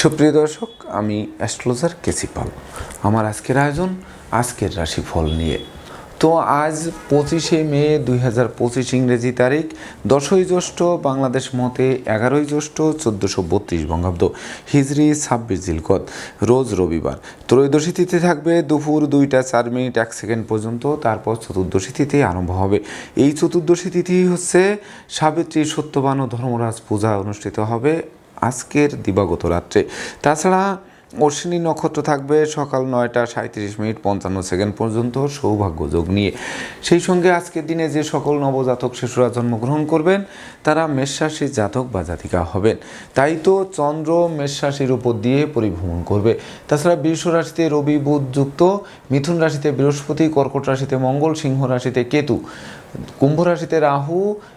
সুপ্রিয় দর্শক, আমি অ্যাস্ট্রোলজার কেসি পাল। আমার আজকের আয়োজন, আজকের রাশিফল নিয়ে। তো আজ পঁচিশে মে দুই হাজার পঁচিশ ইংরেজি তারিখ, দশই জ্যৈষ্ঠ বাংলাদেশ মতে এগারোই জ্যৈষ্ঠ চোদ্দোশো বত্রিশ বঙ্গাব্দ হিজড়ি ছাব্বিশ জিলকত, রোজ রবিবার। ত্রয়োদশী তিথি থাকবে দুপুর দুইটা চার মিনিট এক সেকেন্ড পর্যন্ত, তারপর চতুর্দশী তিথি আরম্ভ হবে। এই চতুর্দশী তিথি হচ্ছে সাবিত্রী সত্যবান ও ধর্মরাজ পূজা অনুষ্ঠিত হবে আজকের দিবাগত রাত্রে। তাছাড়া অশ্বিনী নক্ষত্র থাকবে সকাল নয়টা সাঁত্রিশ মিনিট পঞ্চান্ন সেকেন্ড পর্যন্ত সৌভাগ্য যোগ নিয়ে। সেই সঙ্গে আজকের দিনে যে সকল নবজাতক শিশুরা জন্মগ্রহণ করবেন, তারা মেষরাশির জাতক বা জাতিকা হবেন। তাই তো চন্দ্র মেষরাশির উপর দিয়ে পরিভ্রমণ করবে। তাছাড়া বৃষ রাশিতে রবি, বুধ যুক্ত, মিথুন রাশিতে বৃহস্পতি, কর্কট রাশিতে মঙ্গল, সিংহ রাশিতে কেতু, কুম্ভ রাশিতে রাহু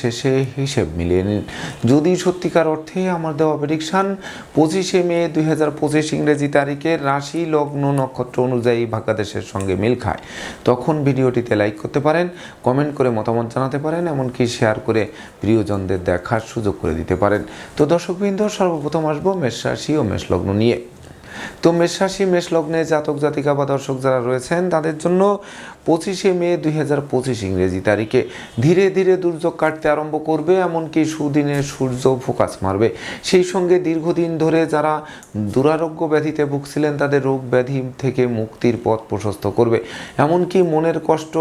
শেষে হিসেব মিলিয়ে নিন। যদি সত্যিকার অর্থে আমার দেওয়া প্রেডিকশান পঁচিশে মে দুই হাজার পঁচিশ ইংরেজি তারিখে রাশি, লগ্ন, নক্ষত্র অনুযায়ী ভাগ্যাদেশের সঙ্গে মিল খায়। তখন ভিডিওটিতে লাইক করতে পারেন কমেন্ট করে মতামত জানাতে পারেন, এমনকি শেয়ার করে প্রিয়জনদের দেখার সুযোগ করে দিতে পারেন। তো দর্শকবৃন্দ, সর্বপ্রথম আসব মেষ রাশি ও মেষ লগ্ন নিয়ে। তো মেষ রাশি, মেষ লগ্নে জাতক জাতিকা বা দর্শক যারা রয়েছেন, তাদের জন্য পঁচিশে মে দুই হাজার পঁচিশ ইংরেজি তারিখে ধীরে ধীরে দুর্যোগ কাটতে আরম্ভ করবে, এমনকি সুদিনে সূর্য ফোকাস মারবে। সেই সঙ্গে দীর্ঘদিন ধরে যারা দুরারোগ্য ব্যাধিতে ভুগছিলেন, তাদের রোগ ব্যাধি থেকে মুক্তির পথ প্রশস্ত করবে। এমনকি মনের কষ্ট,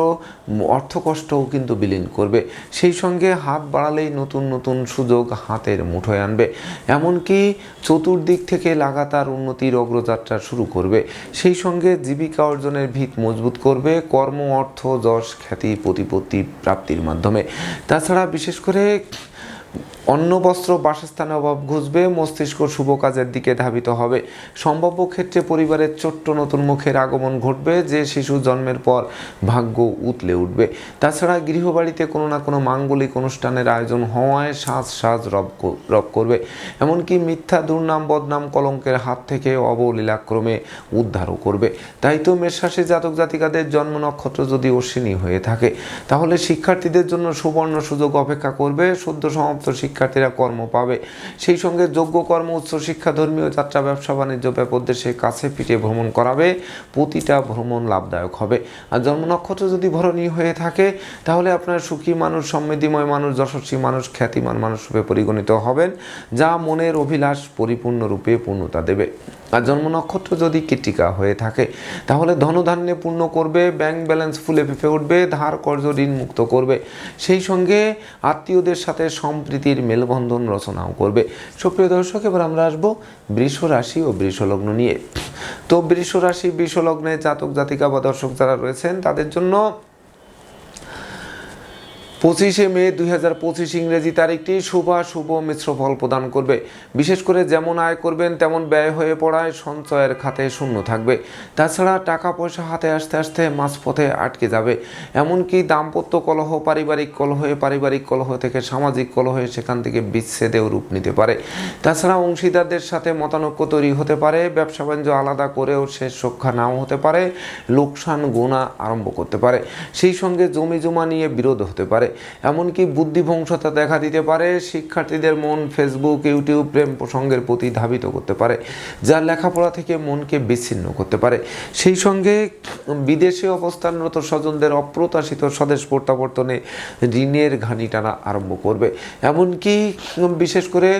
অর্থ কষ্টও কিন্তু বিলীন করবে। সেই সঙ্গে হাত বাড়ালেই নতুন নতুন সুযোগ হাতের মুঠোয় আনবে। এমনকি চতুর্দিক থেকে লাগাতার উন্নতির অগ্রযাত্রা শুরু করবে। সেই সঙ্গে জীবিকা অর্জনের ভিত মজবুত করবে। কর্ম অর্থ যশ খ্যাতি প্রতিপত্তি প্রাপ্তির মাধ্যমে। তাছাড়া বিশেষ করে অন্ন বস্ত্র, বাসস্থানে অভাব ঘুষবে মস্তিষ্ক শুভ কাজের দিকে ধাবিত হবে। সম্ভাব্য ক্ষেত্রে পরিবারের ছোট্ট নতুন মুখের আগমন ঘটবে, যে শিশু জন্মের পর ভাগ্য উতলে উঠবে। তাছাড়া গৃহবাড়িতে কোনো না কোনো মাঙ্গলিক অনুষ্ঠানের আয়োজন হওয়ায় সাজ সাজ রব রব করবে। এমনকি মিথ্যা দুর্নাম, বদনাম কলঙ্কের হাত থেকে অবলীলাক্রমে উদ্ধারও করবে। তাই তো মেষরাশি জাতক জাতিকাদের জন্ম নক্ষত্র যদি অশ্বিনী হয়ে থাকে, তাহলে শিক্ষার্থীদের জন্য সুবর্ণ সুযোগ অপেক্ষা করবে। সদ্য সমাপ্ত শিক্ষার্থীরা কর্ম পাবে। সেই সঙ্গে যোগ্য কর্ম, উচ্চ শিক্ষা, ধর্মীয় যাত্রা, ব্যবসা, বাণিজ্য ব্যাপদেশে কাছে পিঠে ভ্রমণ করাবে। প্রতিটা ভ্রমণ লাভদায়ক হবে। আর জন্ম নক্ষত্র যদি ভরণী হয়ে থাকে, তাহলে আপনার সুখী মানুষ, সমৃদ্ধিময় মানুষ, যশস্বী মানুষ, খ্যাতিমান মানুষ রূপে পরিগণিত হবেন, যা মনের অভিলাষ পরিপূর্ণরূপে পূর্ণতা দেবে। আর জন্ম নক্ষত্র যদি কৃতিকা হয়ে থাকে, তাহলে ধনধান্যে পূর্ণ করবে ব্যাংক ব্যালেন্স ফুলে ফেঁপে উঠবে, ধার কর্জ ঋণ মুক্ত করবে। সেই সঙ্গে আত্মীয়দের সাথে সম্প্রীতির মেলবন্ধন রচনাও করবে। সুপ্রিয় দর্শক, এবার আমরা আসব বৃষ রাশি ও বৃষ লগ্ন নিয়ে। তো বৃষ রাশি, বৃষ লগ্নে জাতক জাতিকা বা দর্শক যারা রয়েছেন, তাদের জন্য পঁচিশে মে দুই হাজার পঁচিশ ইংরেজি তারিখটি শুভ শুভ মিশ্র ফল প্রদান করবে। বিশেষ করে যেমন আয় করবেন, তেমন ব্যয় হয়ে পড়ায় সঞ্চয়ের খাতে শূন্য থাকবে। তাছাড়া টাকা পয়সা হাতে আসতে আসতে মাঝপথে আটকে যাবে। এমনকি দাম্পত্য কলহ, পারিবারিক কলহে, পারিবারিক কলহ থেকে সামাজিক কলহে সেখান থেকে বিচ্ছেদেও রূপ নিতে পারে। তাছাড়া অংশীদারদের সাথে মতানৈক্য তৈরি হতে পারে, ব্যবসা বাণিজ্য আলাদা করেও শেষ রক্ষা নাও হতে পারে, লোকসান গোনা আরম্ভ করতে পারে। সেই সঙ্গে জমি জমা নিয়ে বিরোধ হতে পারে। এমনকি বুদ্ধিভংসতা দেখা দিতে পারে, শিক্ষার্থীদের মন ফেসবুক ইউটিউব প্রেম প্রসঙ্গের প্রতি ধাবিত করতে পারে, যা লেখাপড়া থেকে মনকে বিচ্ছিন্ন করতে পারে। সেই সঙ্গে বিদেশে অবস্থানরত স্বজনদের অপ্রত্যাশিত স্বদেশ প্রত্যাবর্তনে ঋণের ঘানি টানা আরম্ভ করবে। এমনকি বিশেষ করে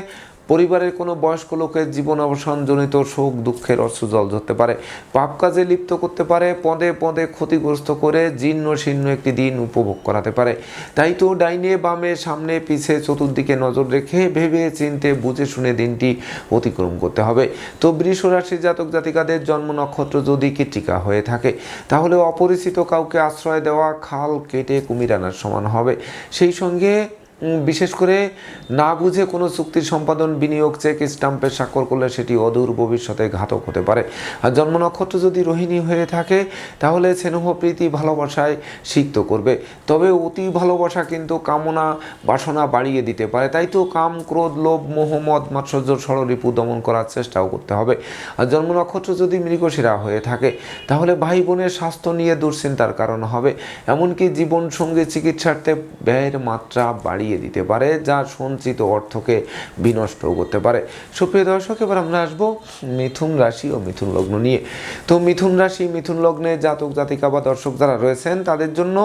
পরিবারের কোনো বয়স্ক লোকের জীবন অবসানজনিত শোক দুঃখের অশ্রু জল ধরতে পারে। পাপ কাজে লিপ্ত করতে পারে, পদে পদে ক্ষতিগ্রস্ত করে জীর্ণ শীর্ণ একটি দিন উপভোগ করাতে পারে। তাই তো ডাইনে বামে সামনে পিছে চতুর্দিকে নজর রেখে ভেবে চিনতে বুঝে শুনে দিনটি অতিক্রম করতে হবে। তো বৃষ রাশির জাতক জাতিকাদের জন্ম নক্ষত্র যদি কৃতিকা হয়ে থাকে, তাহলে অপরিচিত কাউকে আশ্রয় দেওয়া, খাল কেটে কুমির আনার সমান হবে। সেই সঙ্গে বিশেষ করে না বুঝে কোনো চুক্তির সম্পাদন, বিনিয়োগ, চেক, স্টাম্পে স্বাক্ষর করলে সেটি অদূর ভবিষ্যতে ঘাতক হতে পারে। আর জন্ম নক্ষত্র যদি রোহিণী হয়ে থাকে, তাহলে স্নেহ, প্রীতি, ভালোবাসায় সিক্ত করবে। তবে অতি ভালোবাসা কিন্তু কামনা, বাসনা বাড়িয়ে দিতে পারে। তাই তো কাম, ক্রোধ, লোভ, মোহ, মদ, মাৎসর্য ষড়রিপু দমন করার চেষ্টাও করতে হবে। আর জন্ম নক্ষত্র যদি মৃগশিরা হয়ে থাকে, তাহলে ভাই বোনের স্বাস্থ্য নিয়ে দুশ্চিন্তার কারণ হবে। এমনকি জীবন সঙ্গে চিকিৎসার্থে ব্যয়ের মাত্রা বাড়িয়ে দিতে পারে, যা সঞ্চিত অর্থকে বিনষ্ট করতে পারে। সুপ্রিয় দর্শক, এবার আমরা আসব মিথুন রাশি ও মিথুন লগ্ন নিয়ে। তো মিথুন রাশি, মিথুন লগ্নে জাতক জাতিকা বা দর্শক যারা রয়েছেন, তাদের জন্য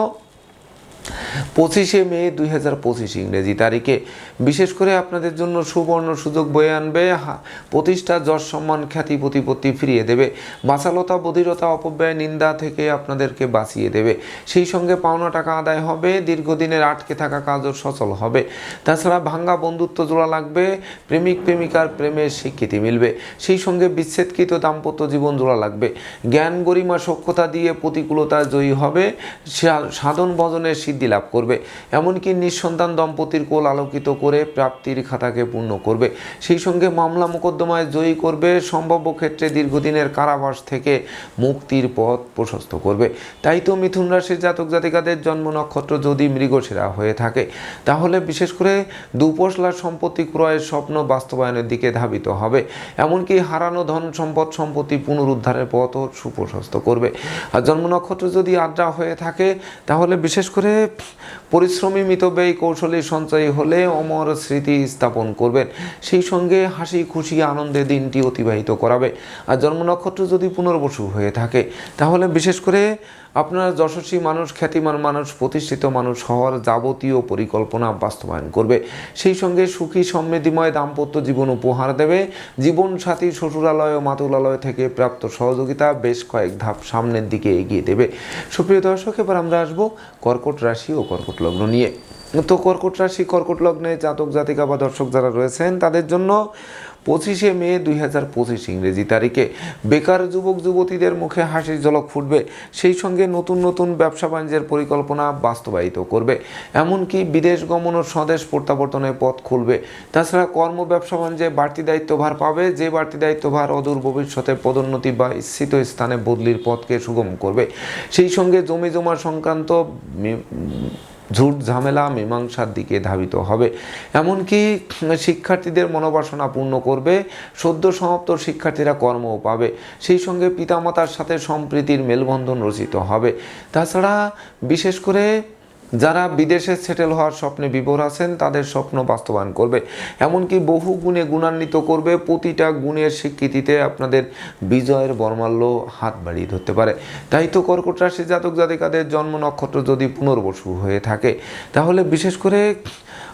পঁচিশে মে দুই হাজার পঁচিশ ইংরেজি তারিখে। বিশেষ করে আপনাদের জন্য সুবর্ণ সুযোগ বয়ে আনবে। প্রতিষ্ঠা যশ সম্মান খ্যাতি প্রতিপত্তি ফিরিয়ে দেবে। বাচালতা, বধিরতা, অপব্যয়, নিন্দা থেকে আপনাদেরকে বাঁচিয়ে দেবে। সেই সঙ্গে পাওনা টাকা আদায় হবে। দীর্ঘদিনের আটকে থাকা কাজও সচল হবে। তাছাড়া ভাঙ্গা বন্ধুত্ব জোড়া লাগবে। প্রেমিক, প্রেমিকার প্রেমের স্বীকৃতি মিলবে। সেই সঙ্গে বিচ্ছেদকৃত দাম্পত্য জীবন জোড়া লাগবে। জ্ঞান গরিমা সক্ষতা দিয়ে প্রতিকূলতা জয়ী হবে। সাধন ভজনের সিদ্ধি লাভ করবে। এমনকি নিঃসন্তান দম্পতির কোল আলোকিত করে প্রাপ্তির খাতাকে পূর্ণ করবে। সেই সঙ্গে মামলা মোকদ্দমায় জয়ী করবে। সম্ভাব্য ক্ষেত্রে দীর্ঘদিনের কারাবাস থেকে মুক্তির পথ প্রশস্ত করবে। তাই তো মিথুন রাশির জাতক জাতিকাদের জন্ম নক্ষত্র যদি মৃগশিরা হয়ে থাকে, তাহলে বিশেষ করে দুপশলার সম্পত্তি ক্রয়ের স্বপ্ন বাস্তবায়নের দিকে ধাবিত হবে। এমনকি হারানো ধন সম্পদ সম্পত্তি পুনরুদ্ধারের পথও সুপ্রশস্ত করবে। আর জন্ম নক্ষত্র যদি আদ্রা হয়ে থাকে, তাহলে বিশেষ করে পরিশ্রমী মিতব্যয়ী কৌশলী সঞ্চয় হলে অমর স্মৃতি স্থাপন করবেন। সেই সঙ্গে হাসি, খুশি, আনন্দে দিনটি অতিবাহিত করাবে। আর জন্ম নক্ষত্র যদি পুনর্বসু হয়ে থাকে, তাহলে বিশেষ করে আপনার যশস্বী মানুষ, খ্যাতিমান মানুষ, প্রতিষ্ঠিত মানুষ হওয়ার যাবতীয় পরিকল্পনা বাস্তবায়ন করবে। সেই সঙ্গে সুখী, সমৃদ্ধিময় দাম্পত্য জীবন উপহার দেবে। জীবন সাথী শ্বশুরালয় ও মাতুলালয় থেকে প্রাপ্ত সহযোগিতা বেশ কয়েক ধাপ সামনের দিকে এগিয়ে দেবে। সুপ্রিয় দর্শক, এবার আমরা আসব কর্কট রাশি ও কর্কট লগ্ন নিয়ে। তো কর্কট রাশি, কর্কট লগ্নে জাতক জাতিকা বা দর্শক যারা রয়েছেন, তাদের জন্য পঁচিশে মে দুই হাজার পঁচিশ ইংরেজি তারিখে। বেকার যুবক, যুবতীদের মুখে হাসির ঝলক ফুটবে, সেই সঙ্গে নতুন নতুন ব্যবসা বাণিজ্যের পরিকল্পনা বাস্তবায়িত করবে। এমনকি বিদেশ গমন ও স্বদেশ প্রত্যাবর্তনের পথ খুলবে। তাছাড়া কর্ম ব্যবসা বাণিজ্যে বাড়তি দায়িত্বভার পাবে, যে বাড়তি দায়িত্বভার অদূর ভবিষ্যতে পদোন্নতি বা ইচ্ছিত স্থানে বদলির পথকে সুগম করবে। সেই সঙ্গে জমি জমা সংক্রান্ত ঝুট ঝামেলা মীমাংসার দিকে ধাবিত হবে। এমনকি শিক্ষার্থীদের মনোবাসনা পূর্ণ করবে, সদ্য সমাপ্ত শিক্ষার্থীরা কর্মও পাবে। সেই সঙ্গে পিতামাতার সাথে সম্প্রীতির মেলবন্ধন রচিত হবে। তাছাড়া বিশেষ করে যারা বিদেশে সেটেল হওয়ার স্বপ্নে বিভোর আছেন, তাদের স্বপ্ন বাস্তবায়ন করবে। এমনকি বহু গুণে গুণান্বিত করবে, প্রতিটা গুণের স্বীকৃতিতে আপনাদের বিজয়ের বর্মাল্য হাত বাড়িয়ে ধরতে পারে। তাই তো কর্কট রাশি জাতক জাতিকাদের জন্ম নক্ষত্র যদি পুনর্বসু হয়ে থাকে, তাহলে বিশেষ করে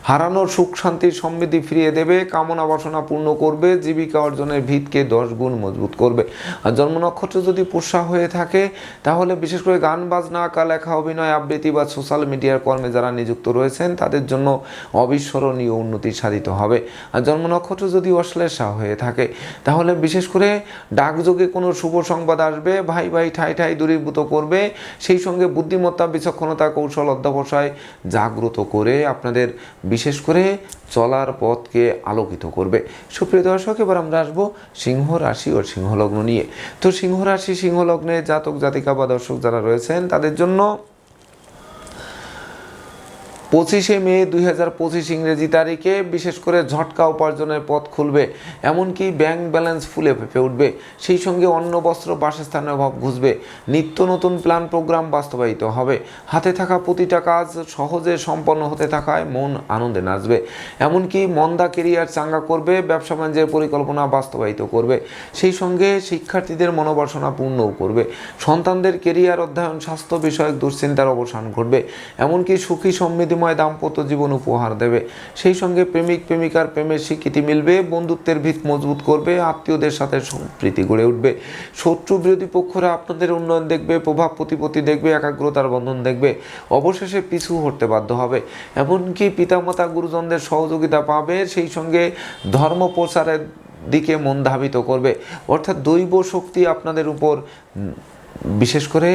হারানোর সুখ শান্তির সমৃদ্ধি ফিরিয়ে দেবে, কামনা বাসনা পূর্ণ করবে, জীবিকা অর্জনের ভিতকে দশ গুণ মজবুত করবে। আর জন্ম নক্ষত্র যদি পোষা হয়ে থাকে, তাহলে বিশেষ করে গান, বাজনা আঁকা লেখা অভিনয়, আবৃত্তি বা সোশ্যাল মিডিয়ার কর্মে যারা নিযুক্ত রয়েছেন, তাদের জন্য অবিস্মরণীয় উন্নতি সাধিত হবে। আর জন্ম নক্ষত্র যদি অশ্লেষা হয়ে থাকে, তাহলে বিশেষ করে ডাকযোগে কোনো শুভ সংবাদ আসবে, ভাই ভাই, ঠাই ঠাই দূরীভূত করবে, সেই সঙ্গে বুদ্ধিমত্তা, বিচক্ষণতা, কৌশল অধ্যবসায় জাগ্রত করে আপনাদের বিশেষ করে চলার পথকে আলোকিত করবে। সুপ্রিয় দর্শক, এবার আমরা আসব সিংহ রাশি ও সিংহলগ্ন নিয়ে। তো সিংহ রাশি, সিংহলগ্নে জাতক জাতিকা বা দর্শক যারা রয়েছেন, তাদের জন্য পঁচিশে মে দুই হাজার পঁচিশ ইংরেজি তারিখে বিশেষ করে ঝটকা উপার্জনের পথ খুলবে, এমনকি ব্যাংক ব্যালেন্স ফুলে ফেপে উঠবে। সেই সঙ্গে অন্ন, বস্ত্র, বাসস্থানের অভাব ঘুষবে। নিত্য নতুন প্ল্যান প্রোগ্রাম বাস্তবায়িত হবে। হাতে থাকা প্রতিটা কাজ সহজে সম্পন্ন হতে থাকায় মন আনন্দে নাচবে। এমনকি মন্দা কেরিয়ার চাঙ্গা করবে, ব্যবসা বাণিজ্যের পরিকল্পনা বাস্তবায়িত করবে। সেই সঙ্গে শিক্ষার্থীদের মনোবাসনা পূর্ণও করবে। সন্তানদের কেরিয়ার অধ্যয়ন, স্বাস্থ্য বিষয়ক দুশ্চিন্তার অবসান ঘটবে। এমনকি সুখী সমৃদ্ধিময় দাম্পত্য জীবন উপহার দেবে। সেই সঙ্গে প্রেমিক, প্রেমিকার প্রেমের স্বীকৃতি মিলবে, বন্ধুত্বের ভিত মজবুত করবে, আত্মীয়দের সাথে সম্প্রীতি গড়ে উঠবে। শত্রু বিরোধী পক্ষরা আপনাদের উন্নয়ন দেখবে, প্রভাব প্রতিপত্তি দেখবে, একাগ্রতার বন্ধন দেখবে। অবশেষে পিছু হটতে বাধ্য হবে। এমনকি পিতামাতা গুরুজনদের সহযোগিতা পাবে, সেই সঙ্গে ধর্ম প্রচারের দিকে মন ধাবিত করবে। অর্থাৎ দৈব শক্তি আপনাদের উপর বিশেষ করে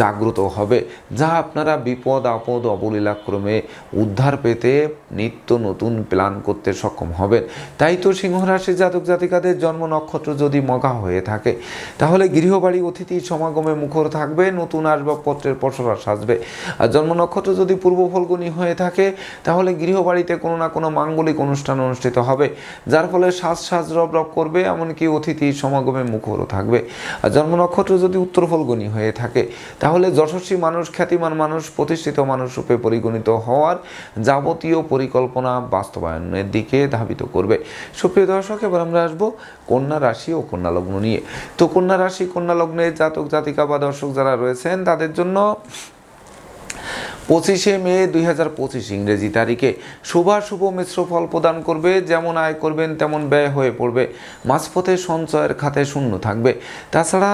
জাগ্রত হবে, যা আপনারা বিপদ, আপদ অবলীলাক্রমে উদ্ধার পেতে নিত্য নতুন প্ল্যান করতে সক্ষম হবেন। তাই তো সিংহ রাশি জাতক জাতিকাদের জন্ম নক্ষত্র যদি মগা হয়ে থাকে, তাহলে গৃহবাড়ি অতিথি সমাগমে মুখর থাকবে, নতুন আসবাবপত্রের পসরা সাজবে। আর জন্ম নক্ষত্র যদি পূর্ব ফলগুনি হয়ে থাকে, তাহলে গৃহবাড়িতে কোনো না কোনো মাঙ্গলিক অনুষ্ঠান অনুষ্ঠিত হবে, যার ফলে সাজ সাজ রব রব করবে, এমনকি অতিথি সমাগমে মুখরও থাকবে। আর জন্ম নক্ষত্র যদি উত্তর ফলগুনি হয়ে থাকে তাহলে যশস্বী মানুষ, খ্যাতিমান মানুষ, প্রতিষ্ঠিত মানুষ রূপে পরিগণিত হওয়ার যাবতীয় পরিকল্পনা বাস্তবায়নের দিকে ধাবিত করবে। সুপ্রিয় দর্শক, এবার আমরা আসব কন্যা রাশি ও কন্যা লগ্ন নিয়ে। তো কন্যা রাশি, কন্যা লগ্নে জাতক, জাতিকা বা দর্শক যারা রয়েছেন, তাদের জন্য পঁচিশে মে দুই হাজার পঁচিশ ইংরেজি তারিখে শুভাশুভ মিশ্র ফল প্রদান করবে, যেমন আয় করবেন তেমন ব্যয় হয়ে পড়বে। মাঝপথে সঞ্চয়ের খাতে শূন্য থাকবে। তাছাড়া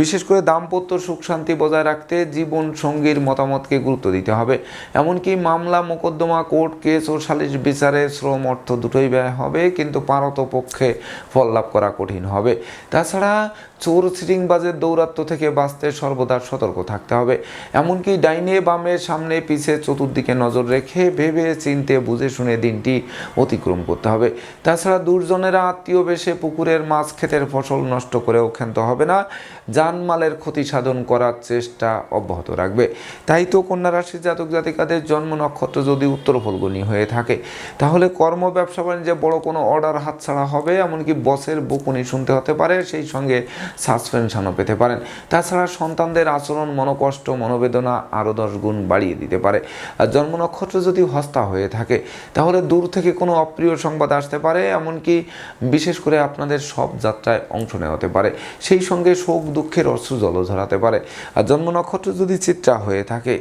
বিশেষ করে দাম্পত্য সুখ শান্তি বজায় রাখতে জীবন সঙ্গীর মতামতকে গুরুত্ব দিতে হবে। এমনকি মামলা, মোকদ্দমা, কোর্ট কেস ও সালিশ বিচারে শ্রম, অর্থ দুটোই ব্যয় হবে, কিন্তু পারত পক্ষে ফল লাভ করা কঠিন হবে। তাছাড়া চোর সিটিংবাজের দৌরাত্ম্য থেকে বাঁচতে সর্বদা সতর্ক থাকতে হবে। এমনকি ডাইনে বামে সামনে পিছে চতুর্দিকে নজর রেখে ভেবে চিনতে বুঝে শুনে দিনটি অতিক্রম করতে হবে। তাছাড়া দুর্জনেরা আত্মীয় বেশে পুকুরের মাছ ক্ষেতের ফসল নষ্ট করেও ক্ষান্ত হবে না। জানমালের ক্ষতি সাধন করার চেষ্টা অব্যাহত রাখবে। তাই তো কন্যা রাশির জাতক জাতিকাদের জন্ম নক্ষত্র যদি উত্তর ফলগুনি হয়ে থাকে, তাহলে কর্ম, ব্যবসা, বাণিজ্যে বড় কোনো অর্ডার হাতছাড়া হবে? এমনকি বসের বকুনি শুনতে হতে পারে। সেই সঙ্গে সাসপেনশনও পেতে পারেন। তাছাড়া সন্তানদের আচরণ, মনোকষ্ট, মনোবেদনা আরও দশ গুণ বাড়িয়ে দিতে পারে। আর জন্ম নক্ষত্র যদি হস্তা হয়ে থাকে, তাহলে দূর থেকে কোনো অপ্রিয় সংবাদ আসতে পারে, এমনকি বিশেষ করে আপনাদের সব যাত্রায় অংশ নেওয়া হতে পারে। সেই সঙ্গে শোক, দুঃখের অশ্রু জল ঝরাতে পারে। আর জন্ম নক্ষত্র যদি চিত্রা হয়ে থাকে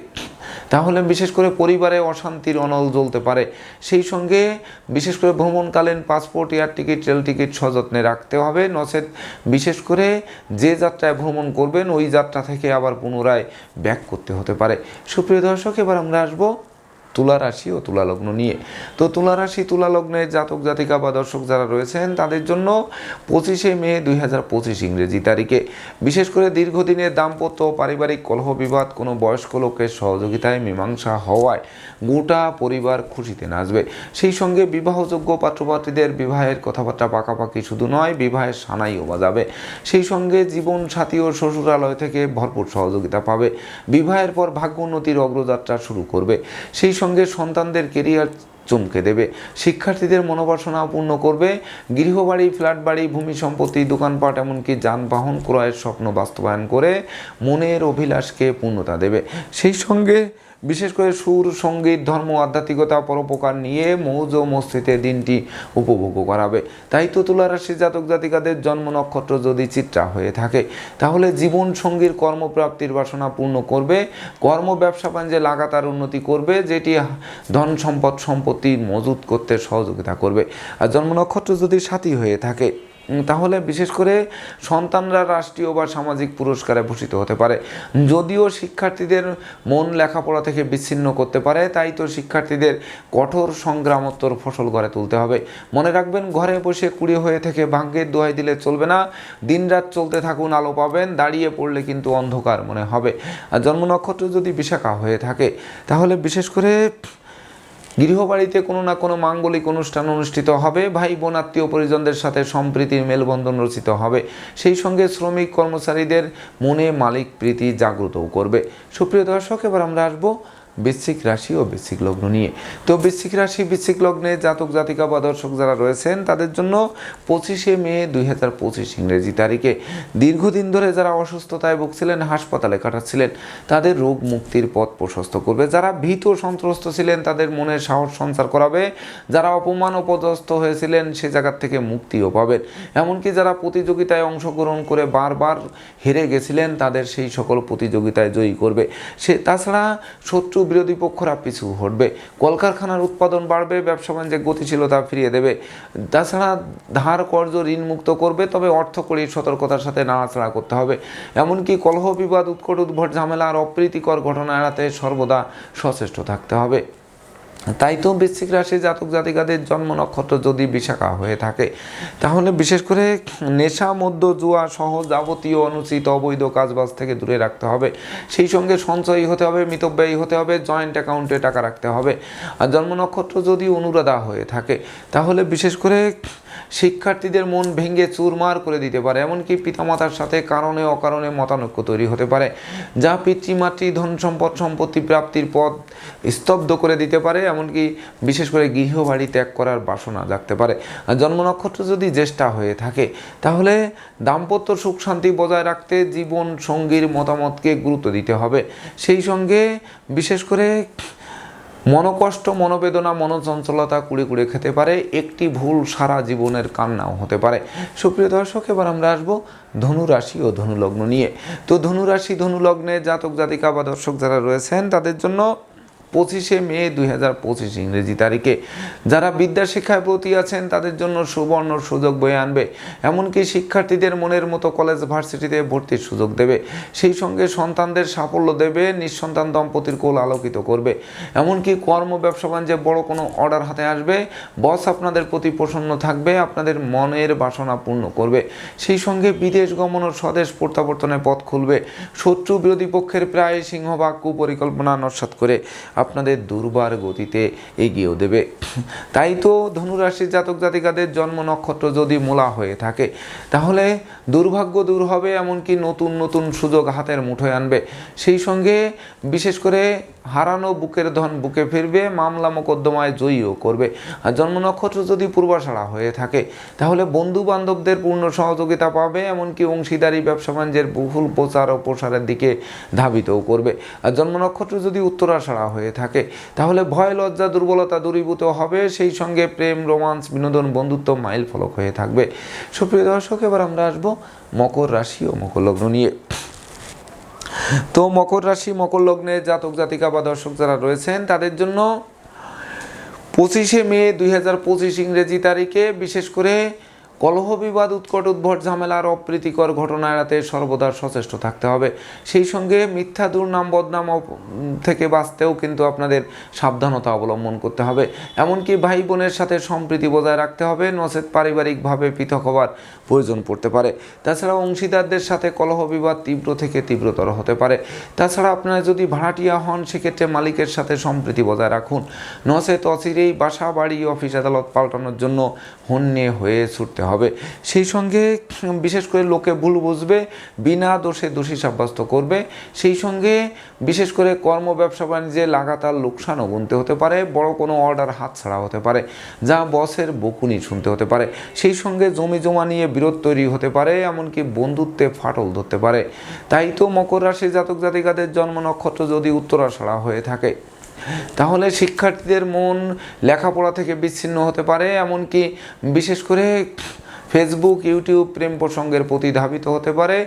তাহলে বিশেষ করে পরিবারে অশান্তির অনল জ্বলতে পারে। সেই সঙ্গে বিশেষ করে ভ্রমণকালীন passport, air ticket, rail ticket সযত্নে রাখতে হবে। নচেত বিশেষ করে যে যাত্রায় ভ্রমণ করবেন, ওই যাত্রা থেকে আবার পুনরায় ব্যাক করতে হতে পারে। সুপ্রিয় দর্শক, এবার আমরা আসব তুলা রাশি ও তুলা লগ্ন নিয়ে। তো তুলা রাশি, তুলা লগ্নের জাতক, জাতিকা বা দর্শক যারা রয়েছেন, তাদের জন্য পঁচিশে মে দুই হাজার পঁচিশ ইংরেজি তারিখে। বিশেষ করে দীর্ঘদিনের দাম্পত্য পারিবারিক কলহ বিবাদ, কোনো বয়স্ক লোকের সহযোগিতায় মীমাংসা হওয়ায় গোটা পরিবার খুশিতে নাচবে। সেই সঙ্গে বিবাহযোগ্য পাত্রপাত্রীদের বিবাহের কথাবার্তা পাকাপাকি শুধু নয়, বিবাহের সানাইও বাজাবে। সেই সঙ্গে জীবন সাথী ও শ্বশুরালয় থেকে ভরপুর সহযোগিতা পাবে। বিবাহের পর ভাগ্য উন্নতির অগ্রযাত্রা শুরু করবে। সেই সঙ্গে সন্তানদের কেরিয়ার চমকে দেবে। শিক্ষার্থীদের মনোবাসনা পূর্ণ করবে। গৃহবাড়ি ফ্ল্যাট বাড়ি ভূমি সম্পত্তি, দোকানপাট, এমনকি যানবাহন ক্রয়ের স্বপ্ন বাস্তবায়ন করে মনের অভিলাষকে পূর্ণতা দেবে। সেই সঙ্গে বিশেষ করে সুর, সংগীত, ধর্ম, আধ্যাত্মিকতা পরোপকার নিয়ে মৌজ ও মস্তিতে দিনটি উপভোগ করাবে। তাই তো তুলা রাশি জাতক জাতিকাদের জন্ম নক্ষত্র যদি চিত্রা হয়ে থাকে, তাহলে জীবন সঙ্গীর কর্মপ্রাপ্তির বাসনা পূর্ণ করবে। কর্ম ব্যবসা বাণিজ্যে লাগাতার উন্নতি করবে, যেটি ধন সম্পদ সম্পত্তি মজুত করতে সহযোগিতা করবে। আর জন্ম নক্ষত্র যদি সাথী হয়ে থাকে তাহলে বিশেষ করে সন্তানরা রাষ্ট্রীয় বা সামাজিক পুরস্কারে ভূষিত হতে পারে। যদিও শিক্ষার্থীদের মন লেখাপড়া থেকে বিচ্ছিন্ন করতে পারে, তাই তো শিক্ষার্থীদের কঠোর সংগ্রামোত্তর ফসল গড়ে তুলতে হবে। মনে রাখবেন, ঘরে বসে কুড়ি হয়ে থেকে ভাগ্যের দোহাই দিলে চলবে না। দিনরাত চলতে থাকুন, আলো পাবেন, দাঁড়িয়ে পড়লে কিন্তু অন্ধকার মনে হবে। আর জন্ম নক্ষত্র যদি বিশাখা হয়ে থাকে, তাহলে বিশেষ করে গৃহবাড়িতে কোনো না কোনো মাঙ্গলিক অনুষ্ঠান অনুষ্ঠিত হবে ভাই বোন আত্মীয় পরিজনদের সাথে সম্প্রীতির মেলবন্ধন রচিত হবে। সেই সঙ্গে শ্রমিক কর্মচারীদের মনে মালিক প্রীতি জাগ্রতও করবে। সুপ্রিয় দর্শক, এবার আমরা আসব বৃশ্চিক রাশি ও বৃশ্চিক লগ্ন নিয়ে। তো বৃশ্চিক রাশি, বৃশ্চিক লগ্নে জাতক, জাতিকা বা দর্শক যারা রয়েছেন, তাদের জন্য পঁচিশে মে দুই হাজার পঁচিশ ইংরেজি তারিখে। দীর্ঘদিন ধরে যারা অসুস্থতায় ভুগছিলেন, হাসপাতালে কাটাচ্ছিলেন, তাদের রোগ মুক্তির পথ প্রশস্ত করবে। যারা ভীত সন্ত্রস্ত ছিলেন, তাদের মনে সাহস সঞ্চার করাবে। যারা অপমান অপদস্থ হয়েছিলেন, সে জায়গার থেকে মুক্তিও পাবেন। এমনকি যারা প্রতিযোগিতায় অংশগ্রহণ করে বারবার হেরে গেছিলেন, তাদের সেই সকল প্রতিযোগিতায় জয়ী করবে। সে তাছাড়া শত্রু বিরোধী পক্ষরা পিছু হটবে। কলকারখানার উৎপাদন বাড়বে ব্যবসা বাণিজ্যে গতিশীলতা ফিরিয়ে দেবে। তাছাড়া ধার কর্য ঋণ মুক্ত করবে, তবে অর্থকড়ির সতর্কতার সাথে নাড়াচাড়া করতে হবে। এমনকি কলহ বিবাদ, উৎকট উদ্ভট ঝামেলা আর অপ্রীতিকর ঘটনা এড়াতে সর্বদা সচেষ্ট থাকতে হবে। তাই তো বৃশ্চিক রাশি জাতক জাতিকাদের জন্ম নক্ষত্র যদি বিশাখা হয়ে থাকে, তাহলে বিশেষ করে নেশা মধ্য জুয়া সহ যাবতীয় অনুচিত অবৈধ কাজবাজ থেকে দূরে রাখতে হবে। সেই সঙ্গে সঞ্চয়ী হতে হবে, মিতব্যয়ী হতে হবে, জয়েন্ট অ্যাকাউন্টে টাকা রাখতে হবে। আর জন্ম নক্ষত্র যদি অনুরাধা হয়ে থাকে, তাহলে বিশেষ করে শিক্ষার্থীদের মন ভেঙে চুরমার করে দিতে পারে, এমনকি পিতামাতার সাথে কারণে অকারণে মতানৈক্য তৈরি হতে পারে, যা পিতৃমাতৃ ধন সম্পদ সম্পত্তি প্রাপ্তির পথ স্তব্ধ করে দিতে পারে, এমনকি বিশেষ করে গৃহবাড়ি ত্যাগ করার বাসনা জাগতে পারে। জন্ম নক্ষত্র যদি জ্যেষ্ঠা হয়ে থাকে, তাহলে দাম্পত্য সুখ শান্তি বজায় রাখতে জীবন সঙ্গীর মতামতকে গুরুত্ব দিতে হবে। সেই সঙ্গে বিশেষ করে মনোকষ্ট, মনোবেদনা, মনোচঞ্চলতা কুড়ে কুড়ে খেতে পারে, একটি ভুল সারা জীবনের কান্নাও হতে পারে। সুপ্রিয় দর্শক, এবার আমরা আসব ধনুরাশি ও ধনুলগ্ন নিয়ে। তো ধনুরাশি, ধনুলগ্নে জাতক জাতিকা বা দর্শক যারা রয়েছেন, তাদের জন্য পঁচিশে মে দুই হাজার পঁচিশ ইংরেজি তারিখে। যারা বিদ্যা শিক্ষায় প্রতি আছেন, তাদের জন্য সুবর্ণ সুযোগ বয়ে আনবে। এমনকি শিক্ষার্থীদের মনের মতো কলেজ ভার্সিটিতে ভর্তির সুযোগ দেবে। সেই সঙ্গে সন্তানদের সাফল্য দেবে, নিঃসন্তান দম্পতির কোল আলোকিত করবে। এমনকি কর্ম ব্যবসা বাণিজ্যে বড় কোনো অর্ডার হাতে আসবে। বস আপনাদের প্রতি প্রসন্ন থাকবে, আপনাদের মনের বাসনা পূর্ণ করবে। সেই সঙ্গে বিদেশ গমন ও স্বদেশ প্রত্যাবর্তনের পথ খুলবে। শত্রু বিরোধী পক্ষের প্রায় সিংহভাগ কুপরিকল্পনা নস্বাত করে। আপনাদের দুর্বার গতিতে এগিয়েও দেবে। তাই তো ধনুরাশির জাতক জাতিকাদের জন্ম নক্ষত্র যদি মোলা হয়ে থাকে, তাহলে দুর্ভাগ্য দূর হবে, এমনকি নতুন নতুন সুযোগ হাতের মুঠোয় আনবে। সেই সঙ্গে বিশেষ করে হারানো বুকের ধন বুকে ফিরবে, মামলা মোকদ্দমায় জয়ীও করবে। আর জন্ম নক্ষত্র যদি পূর্বাশাড়া হয়ে থাকে, তাহলে বন্ধু বান্ধবদের পূর্ণ সহযোগিতা পাবে, এমনকি অংশীদারি ব্যবসা বাণিজ্যের বহুল প্রচার ও প্রসারের দিকে ধাবিতও করবে। আর জন্ম নক্ষত্র যদি উত্তরাষাড়া হয়ে থাকে, তাহলে ভয়, লজ্জা, দুর্বলতা দূরীভূত হবে। সেই সঙ্গে প্রেম, রোমান্স, বিনোদন, বন্ধুত্ব মাইল ফলক হয়ে থাকবে। সুপ্রিয় দর্শক, এবার আমরা আসব মকর রাশি ও মকর লগ্ন নিয়ে। তো মকর রাশি, মকর লগ্নের জাতক, জাতিকা বা দর্শক যারা রয়েছেন, তাদের জন্য পঁচিশে মে দুই হাজার পঁচিশ ইংরেজি তারিখে বিশেষ করে কলহ বিবাদ, উৎকট উদ্ভট ঝামেলার অপ্রীতিকর ঘটনা এড়াতে সর্বদা সচেষ্ট থাকতে হবে। সেই সঙ্গে মিথ্যা, দুর্নাম, বদনাম থেকে বাঁচতেও কিন্তু আপনাদের সাবধানতা অবলম্বন করতে হবে। এমনকি ভাই বোনের সাথে সম্প্রীতি বজায় রাখতে হবে। নচেত পারিবারিকভাবে পৃথক হওয়ার প্রয়োজন পড়তে পারে। তাছাড়া অংশীদারদের সাথে কলহ বিবাদ তীব্র থেকে তীব্রতর হতে পারে। তাছাড়া আপনারা যদি ভাড়াটিয়া হন, সেক্ষেত্রে মালিকের সাথে সম্প্রীতি বজায় রাখুন। নচেত অচিরেই বাসা, বাড়ি, অফিস, আদালত পাল্টানোর জন্য হন্যে হয়ে ছুটতে হবে। সেই সঙ্গে বিশেষ করে লোকে ভুল বুঝবে, বিনা দোষে দোষী সাব্যস্ত করবে। সেই সঙ্গে, বিশেষ করে কর্ম, ব্যবসা, বাণিজ্যে লাগাতার লোকসানও গুনতে হতে পারে, বড় কোনো অর্ডার হাতছাড়া হতে পারে, যা বসের বকুনি শুনতে হতে পারে। সেই সঙ্গে জমি জমা নিয়ে বিরোধ তৈরি হতে পারে, এমনকি বন্ধুত্বে ফাটল ধরতে পারে। তাই তো মকর রাশি জাতক জাতিকাদের জন্ম নক্ষত্র যদি উত্তরাষাড়া হয়ে থাকে, তাহলে শিক্ষার্থীদের মন লেখাপড়া থেকে বিচ্ছিন্ন হতে পারে। এমনকি, বিশেষ করে ফেসবুক ইউটিউব প্রেম প্রসঙ্গের প্রতি ধাবিত হতে পারে,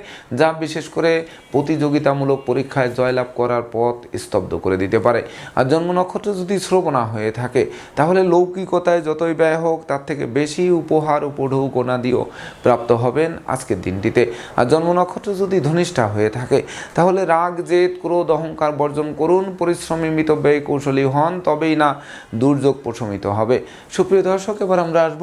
যা বিশেষ করে প্রতিযোগিতামূলক পরীক্ষায় জয়লাভ করার পথ স্তব্ধ করে দিতে পারে। আর জন্ম নক্ষত্র যদি শ্রবণা হয়ে থাকে, তাহলে লৌকিকতায় যতই ব্যয় হোক, তার থেকে বেশি উপহার উপঢৌকনা দিয়েও প্রাপ্ত হবেন আজকের দিনটিতে। আর জন্ম নক্ষত্র যদি ধনিষ্ঠা হয়ে থাকে, তাহলে রাগ, জেদ, ক্রোধ, অহংকার বর্জন করুন, পরিশ্রমী মিতব্যয়ী কৌশলী হন, তবেই না দুর্যোগ প্রশমিত হবে। সুপ্রিয় দর্শক, এবার আমরা আসব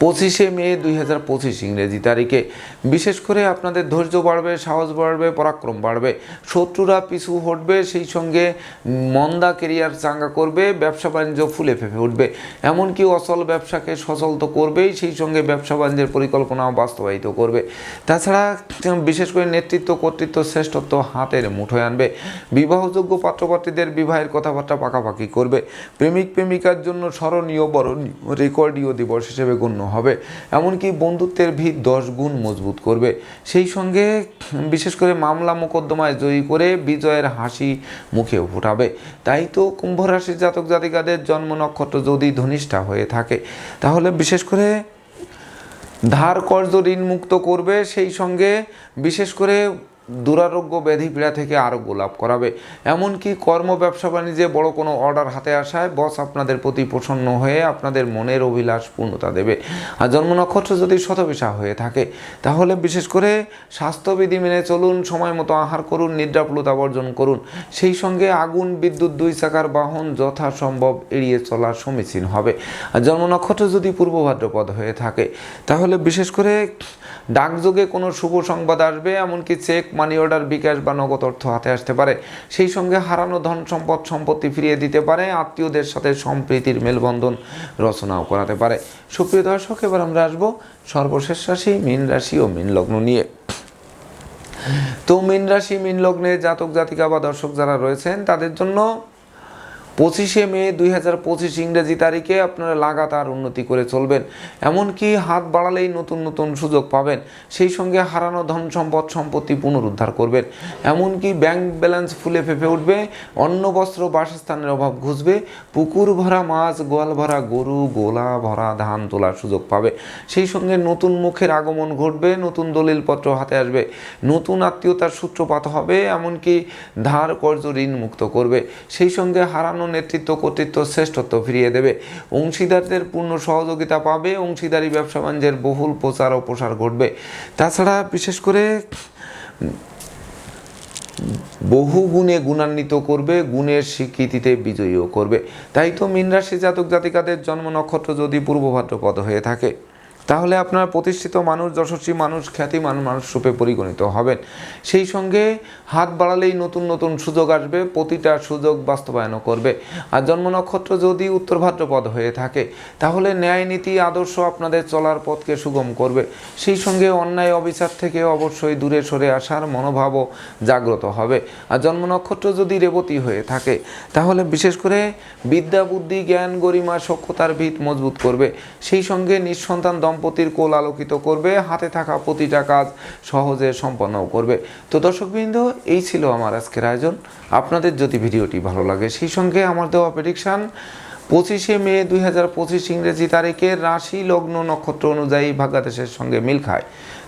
পঁচিশে মে দুই হাজার পঁচিশ ইংরেজি তারিখে। বিশেষ করে আপনাদের ধৈর্য বাড়বে, সাহস বাড়বে, পরাক্রম বাড়বে। শত্রুরা পিছু হটবে, সেই সঙ্গে মন্দা কেরিয়ার চাঙ্গা করবে, ব্যবসা বাণিজ্য ফুলে ফেঁপে উঠবে। এমনকি অচল ব্যবসাকে সচল তো করবেই, সেই সঙ্গে ব্যবসা বাণিজ্যের পরিকল্পনাও বাস্তবায়িত করবে। তাছাড়া, বিশেষ করে নেতৃত্ব, কর্তৃত্ব, শ্রেষ্ঠত্ব হাতের মুঠোয় আনবে। বিবাহযোগ্য পাত্রপাত্রীদের বিবাহের কথাবার্তা পাকাপাকি করবে। প্রেমিক প্রেমিকার জন্য স্মরণীয় বরণীয় রেকর্ডীয় দিবস হিসেবে গণ্য হবে। এমনকি বন্ধুত্বের ভিত দশ গুণ মজবুত করবে। সেই সঙ্গে বিশেষ করে মামলা মোকদ্দমায় জয়ী করে বিজয়ের হাসি মুখে ফোটাবে। তাই তো কুম্ভ রাশির জাতক জাতিকাদের জন্ম নক্ষত্র যদি ধনিষ্ঠা হয়ে থাকে, তাহলে বিশেষ করে ধার কর্জ ঋণ মুক্ত করবে। সেই সঙ্গে বিশেষ করে দুরারোগ্য ব্যাধি পীড়া থেকে আরোগ্য লাভ করাবে। এমনকি কর্ম ব্যবসা বাণিজ্যে বড় কোনো অর্ডার হাতে আসায় বস আপনাদের প্রতি প্রসন্ন হয়ে আপনাদের মনের অভিলাষ পূর্ণতা দেবে। আর জন্ম নক্ষত্র যদি শতবিশা হয়ে থাকে, তাহলে বিশেষ করে স্বাস্থ্যবিধি মেনে চলুন, সময় মতো আহার করুন নিদ্রাপ্লুতা বর্জন করুন। সেই সঙ্গে আগুন, বিদ্যুৎ, দুই চাকার বাহন যথাসম্ভব এড়িয়ে চলা সমীচীন হবে। আর জন্ম নক্ষত্র যদি পূর্ব ভাদ্রপদ হয়ে থাকে, তাহলে বিশেষ করে ডাকযোগে কোনো শুভ সংবাদ আসবে, এমনকি চেক, মানি অর্ডার, বিকাশ বা নগদ অর্থ হাতে আসতে পারে। সেই সঙ্গে হারানো ধন সম্পদ, সম্পত্তি ফিরিয়ে দিতে পারে, আত্মীয়দের সাথে সম্প্রীতির মেলবন্ধন রচনাও করাতে পারে। সুপ্রিয় দর্শক, এবার আমরা আসব সর্বশেষ রাশি, মীন রাশি ও মীন লগ্ন নিয়ে। তো মীন রাশি, মীন লগ্নে জাতক জাতিকা বা দর্শক যারা রয়েছেন, তাদের জন্য পঁচিশে মে দুই হাজার পঁচিশ ইংরেজি তারিখে আপনারা লাগাতার উন্নতি করে চলবেন। এমনকি হাত বাড়ালেই নতুন নতুন সুযোগ পাবেন। সেই সঙ্গে হারানো ধন সম্পদ সম্পত্তি পুনরুদ্ধার করবেন। এমনকি ব্যাংক ব্যালেন্স ফুলে ফেপে উঠবে, অন্ন, বস্ত্র, বাসস্থানের অভাব ঘুষবে, পুকুর ভরা মাছ, গোয়াল ভরা গরু, গোলা ভরা ধান তোলার সুযোগ পাবে। সেই সঙ্গে নতুন মুখের আগমন ঘটবে, নতুন দলিলপত্র হাতে আসবে, নতুন আত্মীয়তার সূত্রপাত হবে, এমনকি ধার, কর্জ ঋণ মুক্ত করবে। সেই সঙ্গে হারানো নেতৃত্ব কর্তৃত্ব শ্রেষ্ঠত্ব ফিরিয়ে দেবে। অংশীদারদের পূর্ণ সহযোগিতা পাবে, অংশীদারি ব্যবসা বাণিজ্যের বহুল প্রচার ও প্রসার ঘটবে। তাছাড়া বিশেষ করে বহু গুণে গুণান্বিত করবে, গুণের স্বীকৃতিতে বিজয়ীও করবে। তাই তো মীন রাশি জাতক জাতিকাদের জন্ম নক্ষত্র যদি পূর্ব ভাদ্রপদ হয়ে থাকে। তাহলে আপনার প্রতিষ্ঠিত মানুষ, যশস্বী মানুষ খ্যাতিমান মানুষ রূপে পরিগণিত হবেন। সেই সঙ্গে হাত বাড়ালেই নতুন নতুন সুযোগ আসবে, প্রতিটা সুযোগ বাস্তবায়নও করবে। আর জন্ম নক্ষত্র যদি উত্তর ভাদ্রপদ হয়ে থাকে, তাহলে ন্যায় নীতি, আদর্শ আপনাদের চলার পথকে সুগম করবে। সেই সঙ্গে অন্যায়, অবিচার থেকে অবশ্যই দূরে সরে আসার মনোভাবও জাগ্রত হবে। আর জন্ম নক্ষত্র যদি রেবতী হয়ে থাকে, তাহলে বিশেষ করে বিদ্যা, বুদ্ধি, জ্ঞান, গরিমা সক্ষতার ভিত মজবুত করবে। সেই সঙ্গে নিঃসন্তান দম্পতির কোল আলোকিত করবে, হাতে থাকা প্রতিটা কাজ সহজে সম্পন্ন করবে। তো দর্শকবৃন্দ, এই ছিল আমার আজকের আয়োজন। আপনাদের যদি ভিডিওটি ভালো লাগে, সেই সঙ্গে আমার দেওয়া প্রেডিকশান পঁচিশে মে দুই হাজার পঁচিশ ইংরেজি তারিখে রাশি লগ্ন নক্ষত্র অনুযায়ী ভাগ্যাদেশের সঙ্গে মিল খায়।